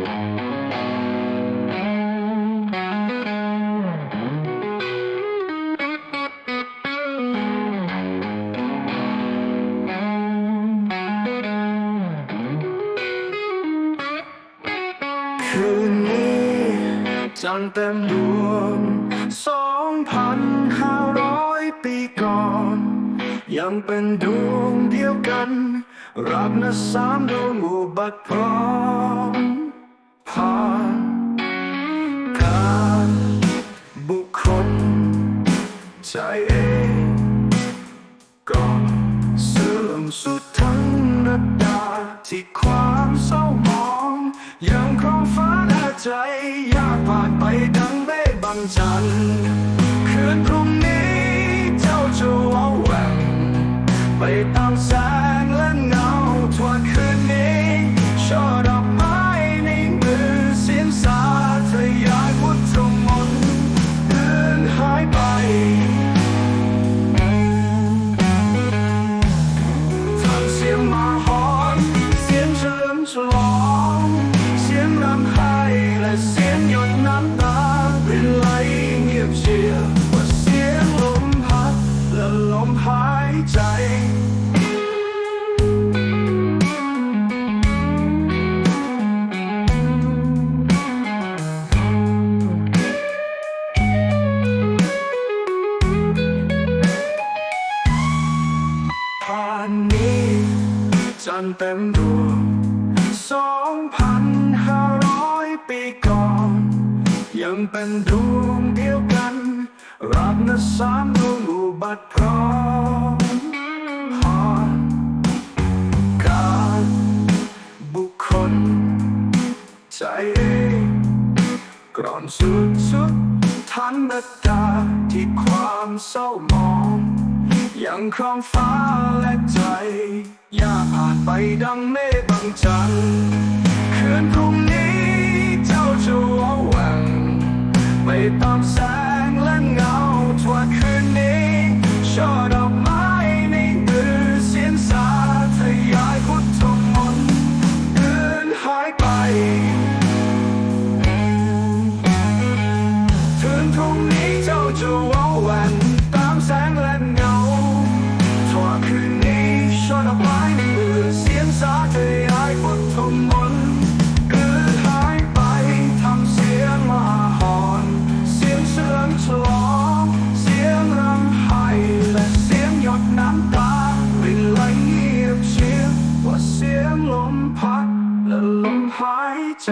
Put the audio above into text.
คืนนี้จันเต็มดวงสองพันห้าร้อยปีก่อน ยังเป็นดวงเดียวกัน รักนะสามดวงอุบัติพร้อม ใจเองก็เสื่อมสุดทั้งระดาที่ความเศร้าหมอง ยังครองฟ้าและใจอยากผ่านไปดังเมฆบังจันคืนพรุ่งนี้เจ้าจะวาแหวงไปตามแสงและเงาทวนคืนนี้ชอ ฉลองเสียงรำไห้และเสียงหยดน้ำตาเป็นไหลเงียบเชียวว่าเสียงลมพัดและลมหายใจผ่านนี้จันเต็มดวง สองพันห้าร้อยปีก่อน ยังเป็นดวงเดียวกัน รักนะสามดวงอุบัติพร้อมผ่านการบุคคล ใจเองก่อนสุดสุดทันดดาที่ความเศร้ามอง ยังครองฟ้าและใจ อย่าผ่านไปดังเมฆบังจันทร์คืนพรุ่งนี้เจ้าจะวาแหว่งไปตามแสงและเงาทว่าคืนนี้ช่อดอกไม้ในมือเสียงสาธยายพุทธมนต์เดินหายไปถึงพรุ่งนี้เจ้าจะว้าแหวนตามแสงและเงา คืนนี้ช่อดอกไม้ในมือเสียงสาธยายพุทธมนต์เกิดหายไปทำเสียงมาหอน เสียงเสืองฉลอง เสียงรำไห้และเสียงหยดน้ำตาเป็นไหลเงียบเชียบว่าเสียงลมพัดและลมหายใจ